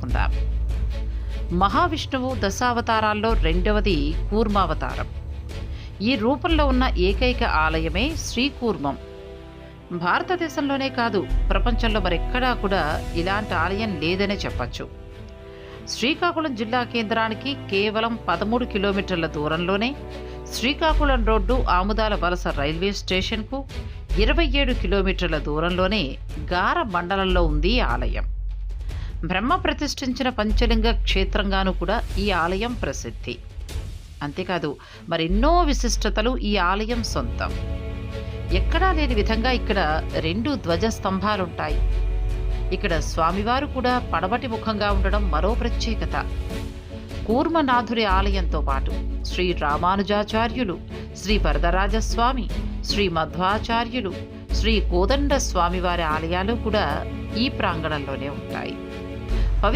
తెలుసుకుందాం మహావిష్ణువు దశావతారాల్లో రెండవది కూర్మావతారం. ఈ రూపంలో ఉన్న ఏకైక ఆలయమే శ్రీకూర్మం. భారతదేశంలోనే కాదు ప్రపంచంలో మరెక్కడా కూడా ఇలాంటి ఆలయం లేదనే చెప్పచ్చు. శ్రీకాకుళం జిల్లా కేంద్రానికి కేవలం పదమూడు కిలోమీటర్ల దూరంలోనే శ్రీకాకుళం రోడ్డు ఆముదాల వలస రైల్వే స్టేషన్కు ఇరవై ఏడు కిలోమీటర్ల దూరంలోనే గార మండలంలో ఉంది ఈ ఆలయం. బ్రహ్మ ప్రతిష్ఠించిన పంచలింగ క్షేత్రంగాను కూడా ఈ ఆలయం ప్రసిద్ధి. అంతేకాదు మరెన్నో విశిష్టతలు ఈ ఆలయం సొంతం. ఎక్కడా లేని విధంగా ఇక్కడ రెండు ధ్వజ స్తంభాలుంటాయి ఇక్కడ స్వామివారు కూడా పడమటి ముఖంగా ఉండడం మరో ప్రత్యేకత. కూర్మనాథుడి ఆలయంతో పాటు శ్రీ రామానుజాచార్యులు శ్రీ వరదరాజస్వామి శ్రీ మధ్వాచార్యులు శ్రీ కోదండ స్వామివారి ఆలయాలు కూడా ఈ ప్రాంగణంలోనే ఉంటాయి.